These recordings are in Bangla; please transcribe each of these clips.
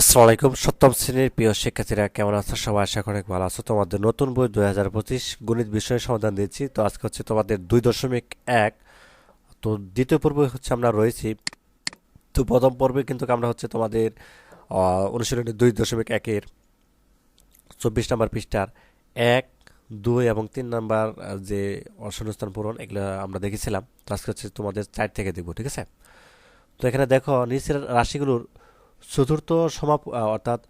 আসসালামু আলাইকুম, সপ্তম শ্রেণির প্রিয় শিক্ষার্থীরা, কেমন আছো? সবাই আশা করি ভালো আছো। তোমাদের নতুন বই দুই হাজার পঁচিশ গণিত বিষয়ে সমাধান দিচ্ছি তো আজকে হচ্ছে তোমাদের দুই দশমিক এক। তো দ্বিতীয় পর্বে হচ্ছে আমরা রয়েছি। তো প্রথম পর্বে কিন্তু আমরা হচ্ছে তোমাদের অনুশীলনী দুই দশমিক একের চব্বিশ নম্বর পৃষ্ঠার এক, দুই এবং তিন নাম্বার যে শূন্যস্থান পূরণ, এগুলো আমরা দেখেছিলাম। তো আজকে হচ্ছে তোমাদের চার থেকে দেখব, ঠিক আছে? তো এখানে দেখো, নিচের রাশিগুলোর চতুর্থ সমাপ অর্থাৎ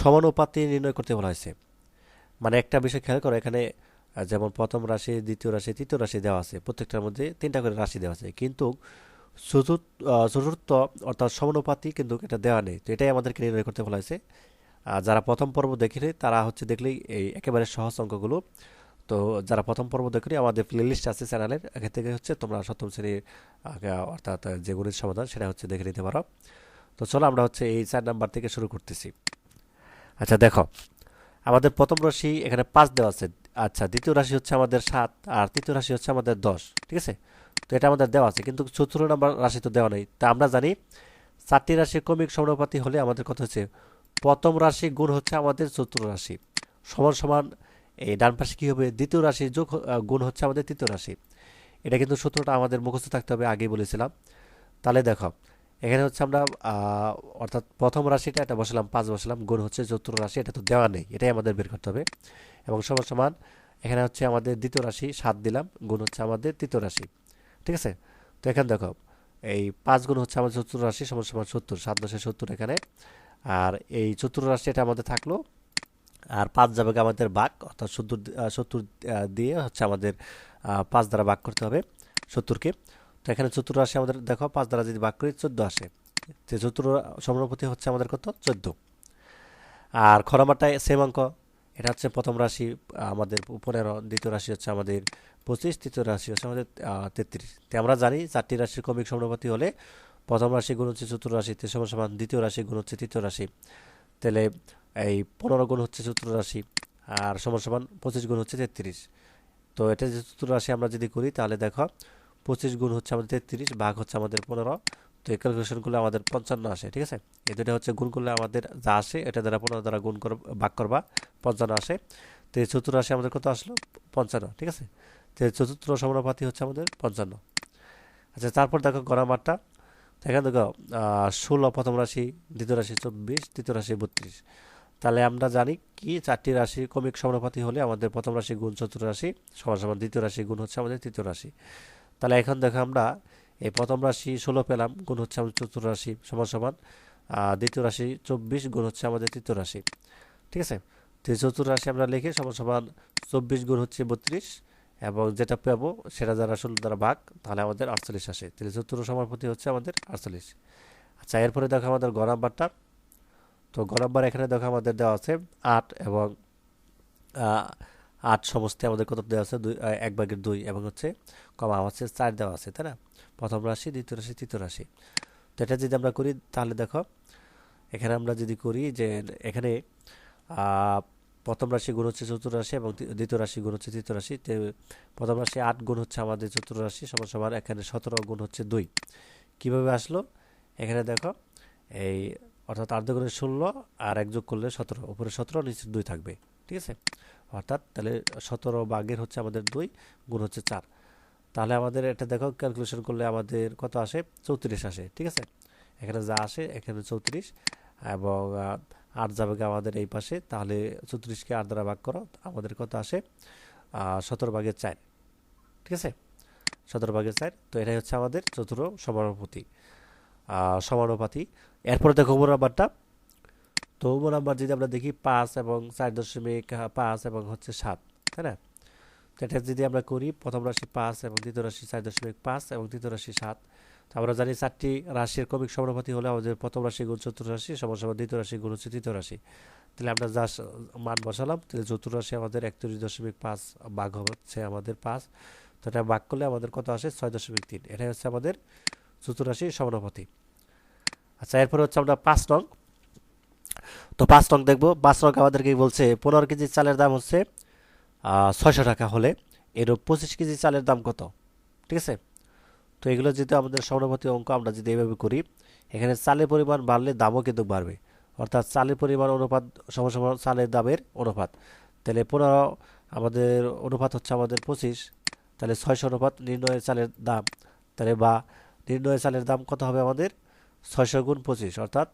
সমানুপাতি নির্ণয় করতে বলা হয়েছে। মানে একটা বিষয় খেয়াল করো, এখানে যেমন প্রথম রাশি, দ্বিতীয় রাশি, তৃতীয় রাশি দেওয়া আছে। প্রত্যেকটার মধ্যে তিনটা করে রাশি দেওয়া আছে। কিন্তু চতুর্থ চতুর্থ অর্থাৎ সমানুপাতি কিন্তু এটা দেওয়া নেই। তো এটাই আমাদেরকে নির্ণয় করতে বলা হয়েছে। যারা প্রথম পর্ব দেখেনি, তারা হচ্ছে দেখলেই এই একেবারে সহজ অঙ্কগুলো। তো যারা প্রথম পর্ব দেখেনি, আমাদের প্লেলিস্ট আছে চ্যানেলের এখান থেকে হচ্ছে তোমরা সপ্তম শ্রেণির অর্থাৎ যে গণিত সমাধান, সেটা হচ্ছে দেখে নিতে পারো। তো চলো আমরা হচ্ছে এই চার নাম্বার থেকে শুরু করতেছি। আচ্ছা দেখো, আমাদের প্রথম রাশি এখানে পাঁচ দেওয়া আছে। আচ্ছা দ্বিতীয় রাশি হচ্ছে আমাদের সাত আর তৃতীয় রাশি হচ্ছে আমাদের দশ, ঠিক আছে? তো এটা আমাদের দেওয়া আছে, কিন্তু চতুর্থ নাম্বার রাশি তো দেওয়া নেই। তা আমরা জানি চারটি রাশি ক্রমিক সমানুপাতি হলে আমাদের কথা হচ্ছে প্রথম রাশি গুণ হচ্ছে আমাদের চতুর্থ রাশি। সমান সমান এই ডান পাশে কী হবে? দ্বিতীয় রাশি যোগ গুণ হচ্ছে আমাদের তৃতীয় রাশি। এটা কিন্তু সূত্রটা আমাদের মুখস্থ থাকতে হবে, আগেই বলেছিলাম। তাহলে দেখো এখানে হচ্ছে আমরা অর্থাৎ প্রথম রাশিটা এটা বসালাম, পাঁচ বসালাম, গুণ হচ্ছে চতুর্থ রাশি, এটা তো দেওয়া নেই, এটাই আমাদের বের করতে হবে। এবং সমান সমান এখানে হচ্ছে আমাদের দ্বিতীয় রাশি সাত দিলাম, গুণ হচ্ছে আমাদের তৃতীয় রাশি, ঠিক আছে? তো এখানে দেখো, এই পাঁচ গুণ হচ্ছে আমাদের চতুর্থ রাশি সমান সমান সত্তর, সাত দশে সত্তর এখানে। আর এই চতুর্থ রাশি এটা আমাদের থাকল, আর পাঁচ যাবে আমাদের বাঘ অর্থাৎ সত্তর সত্তর দিয়ে হচ্ছে আমাদের পাঁচ দ্বারা ভাগ করতে হবে সত্তরকে। তো এখানে চতুর আসে আমাদের, দেখো, পাঁচ দ্বারা যদি ভাগ করি, চোদ্দ আসে। যে চতুর সমানুপাতি হচ্ছে আমাদের কত? চোদ্দ। আর খরামাটায় সেম অঙ্ক। এটা হচ্ছে প্রথম রাশি, আমাদের পনেরো, দ্বিতীয় রাশি হচ্ছে আমাদের পঁচিশ, তৃতীয় রাশি হচ্ছে আমাদের তেত্রিশ। তো আমরা জানি চারটি রাশির ক্রমিক সমানুপাতি হলে প্রথম রাশি গুণ হচ্ছে চতুর রাশি, তে সমান সমান দ্বিতীয় রাশি গুণ হচ্ছে তৃতীয় রাশি। তাহলে এই পনেরো গুণ হচ্ছে চতুর রাশি, আর সমান সমান পঁচিশ গুণ হচ্ছে তেত্রিশ। তো এটা যে চতুর রাশি আমরা যদি করি, তাহলে দেখো পঁচিশ গুণ হচ্ছে আমাদের তেত্রিশ, ভাগ হচ্ছে আমাদের পনেরো। তো এই ক্যালকুলেশনগুলো আমাদের পঞ্চান্ন আসে, ঠিক আছে? এই দুটো হচ্ছে গুণ করলে আমাদের যা আসে, এটা দ্বারা পনেরো দ্বারা গুণ কর, ভাগ করবা, পঞ্চান্ন আসে। তো এই চতুর রাশি আমাদের কত আসলো? পঞ্চান্ন, ঠিক আছে? তো চতুর্থ সমানুপাতি হচ্ছে আমাদের পঞ্চান্ন। আচ্ছা তারপর দেখো গড়ামারটা এখানে দেখো ষোলো প্রথম রাশি, দ্বিতীয় রাশি চব্বিশ, তৃতীয় রাশি বত্রিশ। তাহলে আমরা জানি কি চারটি রাশি কমিক সমানুপাতি হলে আমাদের প্রথম রাশি গুণ চতুর্থ রাশি, সমান সমান দ্বিতীয় রাশি গুণ হচ্ছে আমাদের তৃতীয় রাশি। তাহলে এখন দেখো আমরা এই প্রথম রাশি ষোলো পেলাম, গুণ হচ্ছে আমাদের চতুর্থ রাশি সমান সমান দ্বিতীয় রাশি চব্বিশ, গুণ হচ্ছে আমাদের তৃতীয় রাশি। ঠিক আছে? চতুর্থ রাশি আমরা লিখে সমান সমান চব্বিশ গুণ হচ্ছে বত্রিশ, এবং যেটা পাবো সেটা যারা ষোলো দ্বারা ভাগ, তাহলে আমাদের আটচল্লিশ আসে। তাহলে চতুর্থ সমানুপাতি হচ্ছে আমাদের আটচল্লিশ। আচ্ছা এরপরে দেখো আমাদের গ নাম্বারটা। তো গ নাম্বার এখানে দেখো আমাদের দেওয়া আছে আট এবং আট সমস্ত আমাদের কত দেওয়া আছে? দুই এক ভাগের দুই এবং হচ্ছে কমা হচ্ছে চার দেওয়া আছে, তাই না? প্রথম রাশি, দ্বিতীয় রাশি, তৃতীয় রাশি। তো এটা যদি আমরা করি, তাহলে দেখো, এখানে আমরা যদি করি যে এখানে প্রথম রাশি গুণ হচ্ছে চতুর্থ রাশি এবং দ্বি- দ্বিতীয় রাশি গুণ হচ্ছে তৃতীয় রাশি। প্রথম রাশি আট গুণ হচ্ছে আমাদের চতুর্থ রাশি সমান সমান এখানে সতেরো গুণ হচ্ছে দুই। কীভাবে আসলো? এখানে দেখো, এই অর্থাৎ আট দুগুণে ষোলো আর এক যোগ করলে সতেরো। উপরে সতেরো, নিচে দুই থাকবে, ঠিক আছে? অর্থাৎ তাহলে সতেরো বাঘের হচ্ছে আমাদের দুই, গুণ হচ্ছে চার। তাহলে আমাদের এটা দেখো ক্যালকুলেশন করলে আমাদের কত আসে? চৌত্রিশ আসে, ঠিক আছে? এখানে যা আসে, এখানে চৌত্রিশ। এবং আট যাবে আমাদের এই পাশে, তাহলে চৌত্রিশকে আট দ্বারা ভাগ করো আমাদের কত আসে? সতেরো ভাগের চার, ঠিক আছে? সতেরো ভাগের চার, তো এটাই হচ্ছে আমাদের চতুর্থ সমানুপাতি। সমানুপাতি। এরপরে দেখো উমর নাম্বারটা তো নাম্বার যদি আমরা দেখি পাঁচ এবং চার দশমিক পাঁচ এবং হচ্ছে সাত, তাই না? তো এটা যদি আমরা করি, প্রথম রাশি পাঁচ এবং দ্বিতীয় রাশি চার দশমিক পাঁচ এবং তৃতীয় রাশি সাত। তো আমরা জানি চারটি রাশির ক্রমিক সমানুপাতি হলে আমাদের প্রথম রাশি গুণ চতুর্থ রাশি, সমান দ্বিতীয় রাশি গুণ হচ্ছে তৃতীয় রাশি। তাহলে আমরা যা মান বসালাম, তাহলে চতুর্থ আমাদের একত্রিশ দশমিক পাঁচ ভাগ হচ্ছে আমাদের পাঁচ। তো এটা ভাগ করলে আমাদের কত আসে? ছয় দশমিক তিন। এটাই হচ্ছে আমাদের চতুর্রাশির সমানুপাতি। আচ্ছা এরপরে হচ্ছে আমরা পাঁচ নং তো পাঁচ নং দেখব। পাঁচ নং আমাদেরকে বলছে, পনেরো কেজি চালের দাম হচ্ছে ছয়শো টাকা হলে। এর পঁচিশ কেজি চালের দাম কত? ঠিক আছে? তো এগুলো যদি আমাদের সমানুপাতি অঙ্ক, আমরা যদি এইভাবে করি, এখানে চালের পরিমাণ বাড়লে দামও কিন্তু বাড়বে। অর্থাৎ চালের পরিমাণ অনুপাত সমান চালের দামের অনুপাত। তাহলে পনেরো, আমাদের অনুপাত হচ্ছে আমাদের পঁচিশ, তাহলে ছয়শো অনুপাত নির্ণয়ের চালের দাম। তাহলে বা, নির্ণয়ের চালের দাম কত হবে আমাদের? ছয়শো গুণ পঁচিশ, অর্থাৎ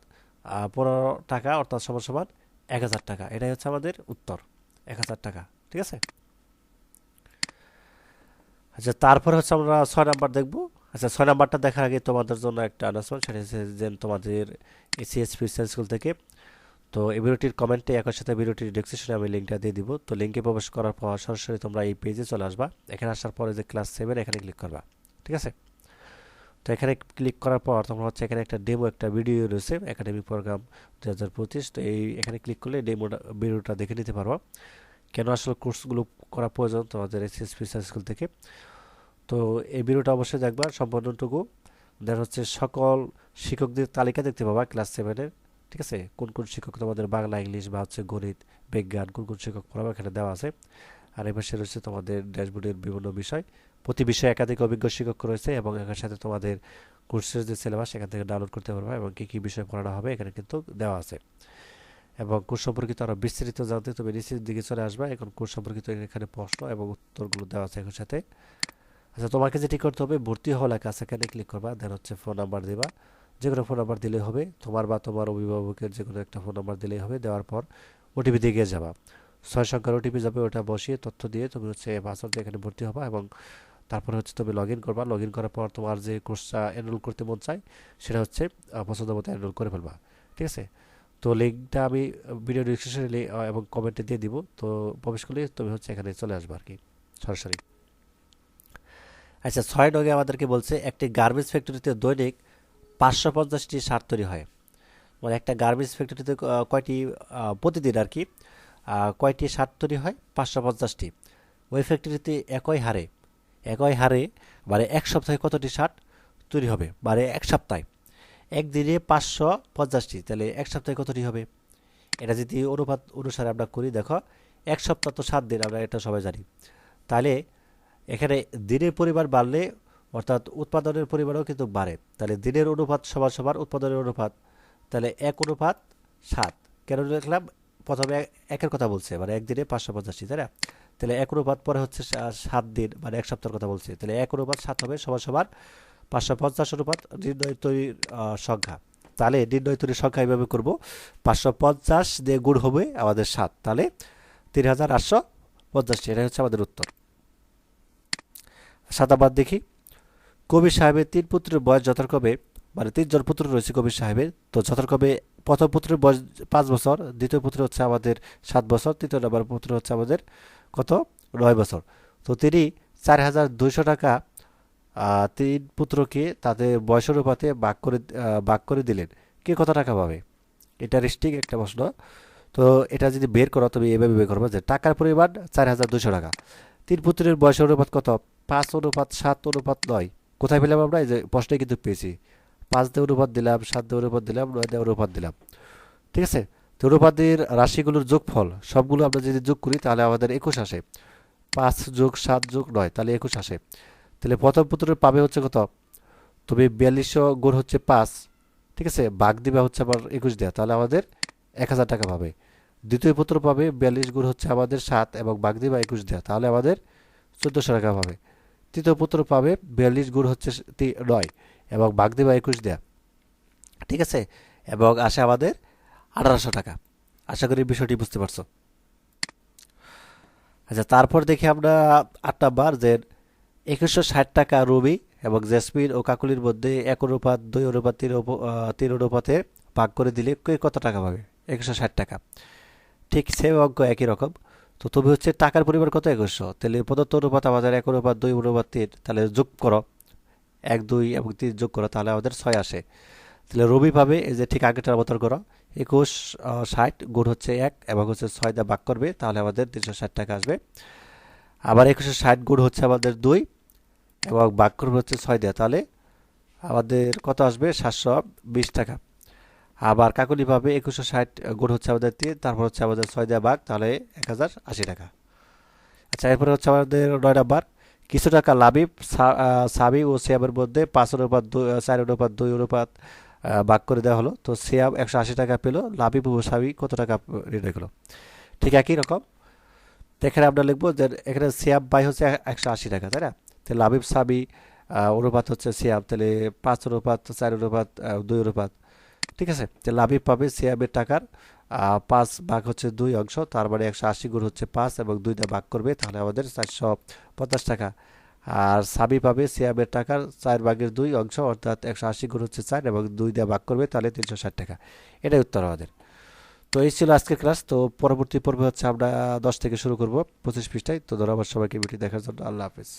পনেরো টাকা, অর্থাৎ সমান সমান এক হাজার টাকা। এটাই হচ্ছে আমাদের উত্তর, এক হাজার টাকা, ঠিক আছে? আচ্ছা তারপরে হচ্ছে আমরা ছয় নাম্বার দেখব। আচ্ছা ছয় নাম্বারটা দেখার আগে তোমাদের জন্য একটা আনাউন্সমেন্ট সেটা হচ্ছে যে তোমাদের এসিএসপি স্কুল থেকে। তো এই ভিডিওটির কমেন্টে একই সাথে ভিডিওটির ডিসক্রিপশনে আমি লিঙ্কটা দিয়ে দিব। তো লিঙ্কে প্রবেশ করার পর সরাসরি তোমরা এই পেজে চলে আসবা। এখানে আসার পরে যে ক্লাস সেভেন এখানে ক্লিক করবা, ঠিক আছে? তো এখানে ক্লিক করার পর তোমরা হচ্ছে এখানে একটা ডেমো একটা ভিডিও রয়েছে একাডেমিক প্রোগ্রাম দু হাজার পঁচিশ। তো এই এখানে ক্লিক করলে ডেমোটা ভিডিওটা দেখে নিতে পারব। কেন আসলে কোর্সগুলো করা প্রয়োজন তোমাদের এসএসপি স্কুল থেকে? তো এই ভিডিওটা অবশ্যই দেখবা সম্পূর্ণটুকু। দেন হচ্ছে সকল শিক্ষকদের তালিকা দেখতে পাবা ক্লাস সেভেনের ঠিক আছে? কোন কোন শিক্ষক তোমাদের বাংলা, ইংলিশ বা হচ্ছে গণিত, বিজ্ঞান কোন কোন শিক্ষক পড়াবে এখানে দেওয়া আছে। আর এ পাশে রয়েছে তোমাদের ড্যাশবোর্ডের বিভিন্ন বিষয়। প্রতি বিষয়ে একাধিক অভিজ্ঞ শিক্ষক রয়েছে এবং এর সাথে তোমাদের কোর্সের যে সিলেবাস এখান থেকে ডাউনলোড করতে পারবে এবং কী কী বিষয় পড়ানো হবে এখানে কিন্তু দেওয়া আছে। এবং কোর্স সম্পর্কিত আরও বিস্তারিত জানতে তুমি নিচের দিকে চলে আসবা। এখন কোর্স সম্পর্কিত এখানে প্রশ্ন এবং উত্তরগুলো দেওয়া আছে এর সাথে। আচ্ছা তোমাকে যেটি করতে হবে, ভর্তি হওয়া লেখা আছে এখানে ক্লিক করবা দেন হচ্ছে ফোন নাম্বার দিবা। যে কোনো ফোন নাম্বার দিলেই হবে, তোমার বা তোমার অভিভাবকের যে কোনো একটা ফোন নাম্বার দিলেই হবে, দেওয়ার পর ওটিপি দিয়ে গিয়ে যাবা। ছয় সংখ্যার ওটিপি যাবে, ওটা বসিয়ে তথ্য দিয়ে তুমি হচ্ছে পাসওয়ার্ড এখানে ভর্তি হবা এবং তারপরে হচ্ছে তুমি লগ ইন করবা। লগ ইন করার পর তোমার যে কোর্সটা এনরোল করতে মন চায়, সেটা হচ্ছে পছন্দ মতো এনরোল করে ফেলবা। ঠিক আছে? তো লিঙ্কটা আমি ভিডিও ডিসক্রিপশনে এবং কমেন্টে দিয়ে দিব। তো প্রবেশ করলে তুমি হচ্ছে এখানে চলে আসবে আর কি সরাসরি। আচ্ছা ছয় নগে আমাদেরকে বলছে, একটি গার্মেন্টস ফ্যাক্টরিতে দৈনিক পাঁচশো পঞ্চাশটি সার তৈরি হয়। মানে একটা গার্মেন্টস ফ্যাক্টরিতে কয়টি প্রতিদিন আর কি কয়টি সার তৈরি হয়? পাঁচশো পঞ্চাশটি। ওই ফ্যাক্টরিতে একই হারে একই হারে মানে এক সপ্তাহে কতটি শার্ট তৈরি হবে? মানে এক সপ্তাহে। একদিনে পাঁচশো পঞ্চাশটি। তাহলে এক সপ্তাহে কতটি হবে? এটা যদি অনুপাত অনুসারে আমরা করি, দেখো, এক সপ্তাহ তো সাত দিন, আমরা এটা সবাই জানি। তাহলে এখানে দিনের পরিমাণ বাড়লে অর্থাৎ উৎপাদনের পরিমাণও কিন্তু বাড়ে। তাহলে দিনের অনুপাত সবার সবার উৎপাদনের অনুপাত, তাহলে এক অনুপাত সাত। কেন লিখলাম? প্রথমে এক- একের কথা বলছে মানে একদিনে পাঁচশো পঞ্চাশটি, তাই না? তাহলে এক অনুপাত পরে হচ্ছে সাত দিন মানে এক সপ্তাহের কথা বলছি। তাহলে এক অনুপাত সাত হবে সবার সবার পাঁচশো পঞ্চাশ অনুপাত নির্ণয় তৈরির সংখ্যা। তাহলে নির্ণয় তৈরির সংখ্যা এইভাবে করব। পাঁচশো পঞ্চাশ দিয়ে গুণ হবে আমাদের সাত। তাহলে তিন হাজার আটশো পঞ্চাশটি এটাই হচ্ছে আমাদের উত্তর। সাতাবাদ দেখি। কবির সাহেবের তিন পুত্রের বয়স যথাক্রমে মানে তিনজন পুত্র রয়েছে কবির সাহেবের। তো যথাক্রমে প্রথম পুত্রের বয়স পাঁচ বছর, দ্বিতীয় পুত্র হচ্ছে আমাদের সাত বছর, তৃতীয় নম্বর পুত্র হচ্ছে আমাদের কত? নয় বছর। তো তিনি চার হাজার দুইশো টাকা তিন পুত্রকে তাদের বয়স অনুপাতে ভাগ করে ভাগ করে দিলেন। কে কত টাকা পাবে? এটা রিস্টিক একটা প্রশ্ন। তো এটা যদি বের করো, তুমি এভাবে বের করব যে টাকার পরিমাণ চার হাজার দুশো টাকা। তিন পুত্রের বয়স অনুপাত কত? পাঁচ অনুপাত, সাত অনুপাত, নয়। কোথায় পেলাম আমরা? এই যে প্রশ্নে কিন্তু পেয়েছি। পাঁচ দিয়ে অনুপাত দিলাম, সাত দিয়ে অনুপাত দিলাম, নয় দিয়ে অনুপাত দিলাম। ঠিক আছে? তো অনুপাতের রাশিগুলোর যোগফল, সবগুলো আমরা যদি যোগ করি, তাহলে আমাদের একুশ আসে। পাঁচ যোগ সাত যোগ নয়, তাহলে একুশ আসে। তাহলে প্রথম পুত্রের পাবে হচ্ছে কত? তবে বিয়াল্লিশশো গুণ হচ্ছে পাঁচ, ঠিক আছে? বাঘ দিবা হচ্ছে আবার একুশ দেওয়া তাহলে আমাদের এক হাজার টাকা পাবে। দ্বিতীয় পুত্র পাবে বিয়াল্লিশ গুণ হচ্ছে আমাদের সাত এবং বাঘ দিবা একুশ দেওয়া তাহলে আমাদের চোদ্দোশো টাকা পাবে। তৃতীয় পুত্র পাবে বিয়াল্লিশ গুণ হচ্ছে নয় এবং বাঘ দিবা একুশ দেওয়া ঠিক আছে? এবং আসে আমাদের আঠারোশো টাকা। আশা করি বিষয়টি বুঝতে পারছ। আচ্ছা তারপর দেখি আমরা আট নাম্বার যে একুশশো ষাট টাকা রবি এবং জেসমিন ও কাকুলির মধ্যে এক অনুপাত, দুই অনুপাত, তিন তিন অনুপাতে ভাগ করে দিলে কে কত টাকা পাবে? একুশশো ষাট টাকা। ঠিক সেম অঙ্ক একই রকম। তো তুমি হচ্ছে টাকার পরিমাণ কত একুশশো? তাহলে প্রদত্ত অনুপাত আমাদের এক অনুপাত, দুই অনুপাত, তিন, তাহলে যোগ করো। এক, দুই এবং তিন যোগ করো, তাহলে আমাদের ছয় আসে। তাহলে রবি পাবে, এই যে ঠিক আগেটার মতন করো। একুশ ষাট, গুণ হচ্ছে এক, এবং হচ্ছে ছয় দা ভাগ করবে, তাহলে আমাদের তিনশো ষাট টাকা আসবে। আবার একুশে ষাট গুণ হচ্ছে আমাদের দুই, এবং ভাগ করবে হচ্ছে ছয় দেওয়া তাহলে আমাদের কত আসবে? সাতশো বিশ টাকা। আবার কাকুলি পাবে একুশশো ষাট গুণ হচ্ছে আমাদের তিন, তারপর হচ্ছে আমাদের ছয় দেওয়া বাঘ তাহলে এক হাজার আশি টাকা। আচ্ছা এরপরে হচ্ছে আমাদের নয় নাম্বার। কিছু টাকা লাভি সাবি ও সিয়ামের মধ্যে পাঁচ অনুপাত দুই চার অনুপাত দুই অনুপাত ভাগ করে দেওয়া হলো। তো সিয়াব একশো আশি টাকা পেল ও সাবি কত টাকা নির্ণয় করল ঠিক একই রকম। এখানে আমরা লিখব যে এখানে সিয়াব বাই হচ্ছে একশো আশি টাকা, তাই না? তো লাবিব, সাবি অনুপাত হচ্ছে সিয়াব তাহলে পাঁচ অনুপাত, চার অনুপাত দুই অনুপাত। ঠিক আছে? তো লাবিব পাবে সিয়াবের টাকার পাঁচ ভাগ হচ্ছে দুই অংশ, তার মানে একশো আশি গুণ হচ্ছে পাঁচ এবং দুইটা ভাগ করবে, তাহলে আমাদের চারশো পঞ্চাশ টাকা। আর সাবি পাবে সিয়াবের টাকার চার ভাগের দুই অংশ, অর্থাৎ একশো আশি গুণ হচ্ছে চার এবং দুই দিয়ে ভাগ করবে, তাহলে তিনশো ষাট টাকা। এটাই উত্তর আমাদের। তো এই ছিল আজকের ক্লাস তো পরবর্তী পর্বে হচ্ছে আমরা দশ থেকে শুরু করব পঁচিশ পৃষ্ঠায়। তো ধরো ধন্যবাদ সবাইকে ভিডিও দেখার জন্য। আল্লাহ হাফিজ।